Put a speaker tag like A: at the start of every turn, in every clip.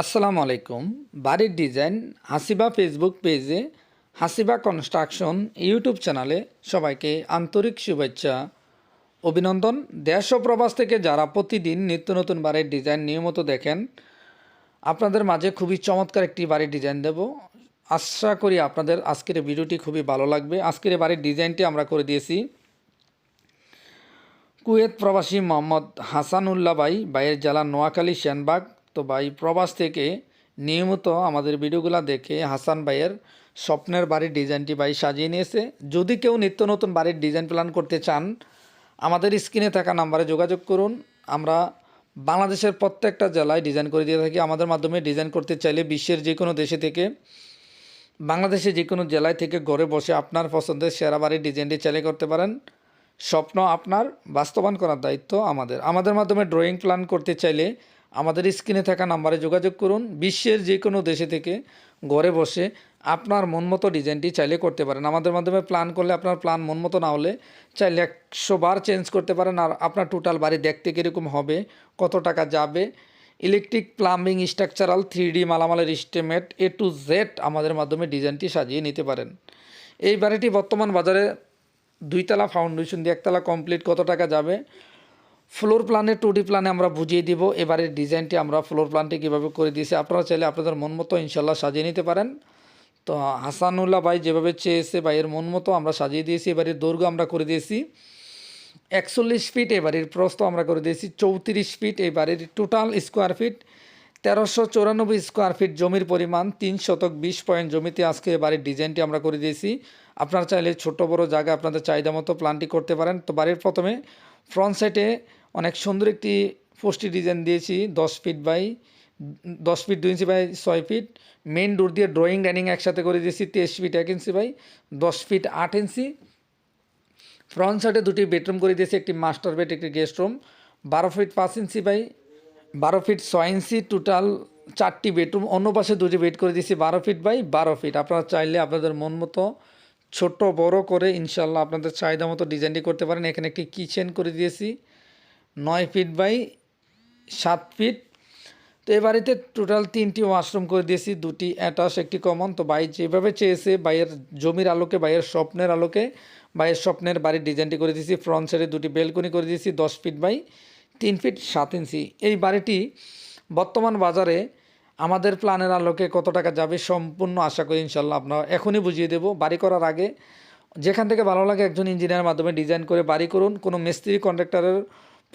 A: আসসালামু আলাইকুম। বাড়ির ডিজাইন, হাসিবা ফেসবুক পেজে হাসিবা কনস্ট্রাকশন ইউটিউব চ্যানেলে সবাইকে আন্তরিক শুভেচ্ছা। অভিনন্দন। দেশ ও প্রবাস থেকে যারা প্রতিদিন নিত্য নতুন বাড়ির ডিজাইন নিয়মিত দেখেন, আপনাদের মাঝে খুবই চমৎকার একটি বাড়ির ডিজাইন দেব। আশা করি আপনাদের আজকের ভিডিওটি খুবই ভালো লাগবে। আজকের বাড়ির ডিজাইনটি আমরা করে দিয়েছি। কুয়েত প্রবাসী মোহাম্মদ হাসানুল্লাহ ভাই ভাইয়ের জেলা নোয়াখালী, সেনবাগ। তো ভাই, প্রবাস থেকে নিয়মিত আমাদের ভিডিওগুলো দেখে হাসান ভাইয়ের স্বপ্নের বাড়ির ডিজাইনটি ভাই সাজিয়ে নিয়েছে। যদি কেউ নিত্য নতুন বাড়ির ডিজাইন প্ল্যান করতে চান, আমাদের স্ক্রিনে থাকা নাম্বারে যোগাযোগ করুন। আমরা বাংলাদেশের প্রত্যেকটা জেলায় ডিজাইন করে দিয়ে থাকি। আমাদের মাধ্যমে ডিজাইন করতে চাইলে বিশ্বের যে কোনো দেশে থেকে বাংলাদেশে যে কোনো জেলায় থেকে ঘরে বসে আপনার পছন্দের সেরা বাড়ির ডিজাইনটি চালিয়ে করতে পারেন। স্বপ্ন আপনার বাস্তবায়ন করার দায়িত্ব আমাদের। আমাদের মাধ্যমে ড্রয়িং প্ল্যান করতে চাইলে আমাদের স্ক্রিনে থাকা নাম্বারে যোগাযোগ করুন। বিশ্বের যে কোনো দেশে থেকে ঘরে বসে আপনার মন মতো ডিজাইনটি চাইলে করতে পারেন। আমাদের মাধ্যমে প্ল্যান করলে আপনার প্ল্যান মন মতো না হলে চাইলে একশো বার চেঞ্জ করতে পারেন আর আপনার টোটাল বাড়ি দেখতে কীরকম হবে, কত টাকা যাবে। ইলেকট্রিক প্লাম্বিং স্ট্রাকচারাল থ্রি মালামালের ইস্টিমেট এ টু জেড আমাদের মাধ্যমে ডিজাইনটি সাজিয়ে নিতে পারেন। এই বাড়িটি বর্তমান বাজারে দুইতলা ফাউন্ডেশন দিয়ে একতলা কমপ্লিট কত টাকা যাবে? ফ্লোর প্ল্যানে টু ডি প্ল্যানে আমরা বুঝিয়ে দিব। এবারের ডিজাইনটি আমরা ফ্লোর প্ল্যানটি কীভাবে করে দিয়েছি, আপনারা চাইলে আপনাদের মন মতো ইনশাল্লাহ সাজিয়ে নিতে পারেন। তো হাসানুল্লাহ ভাই যেভাবে চেয়েছে ভাইয়ের মন মতো আমরা সাজিয়ে দিয়েছি এবারের দৈর্ঘ্য আমরা করে দিয়েছি। একচল্লিশ ফিট এবারের প্রস্ত আমরা করে দিয়েছি, চৌত্রিশ ফিট এবারের টোটাল স্কোয়ার ফিট তেরোশো চৌরানব্বই স্কোয়ার ফিট জমির পরিমাণ তিন শতক বিশ পয়েন্ট জমিতে আজকে বাড়ির ডিজাইনটি আমরা করে দিয়েছি। আপনারা চাইলে ছোট বড় জায়গা আপনাদের চাহিদা মতো প্ল্যানটি করতে পারেন। তো বাড়ির প্রথমে ফ্রন্ট সাইডে অনেক সুন্দর একটি পোস্টি ডিজাইন দিয়েছি, দশ ফিট বাই দশ ফিট দুই ইঞ্চি বাই ছয় ফিট মেন ডোর দিয়ে ড্রয়িং ডাইনিং একসাথে করে দিয়েছি, তেইশ ফিট এক ইঞ্চি বাই দশ ফিট আট ইঞ্চি ফ্রন্ট সাইডে দুটি বেডরুম করে দিয়েছি, একটি মাস্টার বেড একটি গেস্ট রুম বারো ফিট পাঁচ ইঞ্চি বাই বারো ফিট ছয় ইঞ্চি টোটাল চারটি বেডরুম অন্য পাশে দুটি বেড করে দিয়েছি, বারো ফিট বাই বারো ফিট আপনারা চাইলে আপনাদের মন মতো ছোট, বড় করে ইনশাল্লাহ আপনাদের চাহিদা মতো ডিজাইনটি করতে পারেন। এখানে একটি কিচেন করে দিয়েছি। নয় ফিট বাই সাত ফিট তো এ বাড়িতে টোটাল তিনটি ওয়াশরুম করে দিয়েছি, দুটি অ্যাটাচ একটি কমন তো বাই যেভাবে চেয়েছে বাইয়ের জমির আলোকে বাইয়ের স্বপ্নের আলোকে বাইয়ের স্বপ্নের বাড়ির ডিজাইনটি করে দিয়েছি। ফ্রন্ট সাইডে দুটি বেলকনি করে দিয়েছি, দশ ফিট বাই তিন ফিট সাত ইঞ্চি। এই বাড়িটি বর্তমান বাজারে আমাদের প্ল্যানের আলোকে কত টাকা যাবে সম্পূর্ণ আশা করি ইনশাল্লাহ আপনারা এখনই বুঝিয়ে দেবো। বাড়ি করার আগে যেখান থেকে ভালো লাগে একজন ইঞ্জিনিয়ারের মাধ্যমে ডিজাইন করে বাড়ি করুন। কোনো মিস্ত্রি কন্ট্রাক্টরের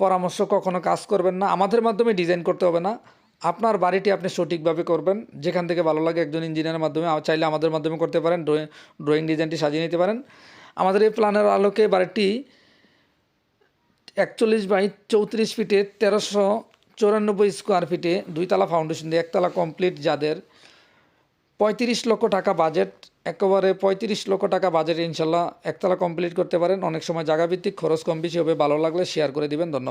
A: পরামর্শ কখনো কাজ করবেন না। আমাদের মাধ্যমে ডিজাইন করতে হবে না। আপনার বাড়িটি আপনি সঠিকভাবে করবেন। যেখান থেকে ভালো লাগে একজন ইঞ্জিনিয়ারের মাধ্যমে চাইলে আমাদের মাধ্যমে করতে পারেন। ড্রয়িং ডিজাইনটি সাজিয়ে নিতে পারেন। আমাদের এই প্ল্যানের আলোকে বাড়িটি একচল্লিশ বাই চৌত্রিশ ফিটে, তেরোশো চৌরানব্বই স্কোয়ার ফিটে দুইতলা ফাউন্ডেশন দিয়ে একতলা কমপ্লিট যাদের পঁয়ত্রিশ লক্ষ টাকা বাজেট একেবারে পঁয়ত্রিশ লক্ষ টাকা বাজেট ইনশাল্লাহ একতলা কমপ্লিট করতে পারেন। অনেক সময় জায়গাভিত্তিক খরচ কম বেশি হবে। ভালো লাগলে শেয়ার করে দিবেন। ধন্যবাদ।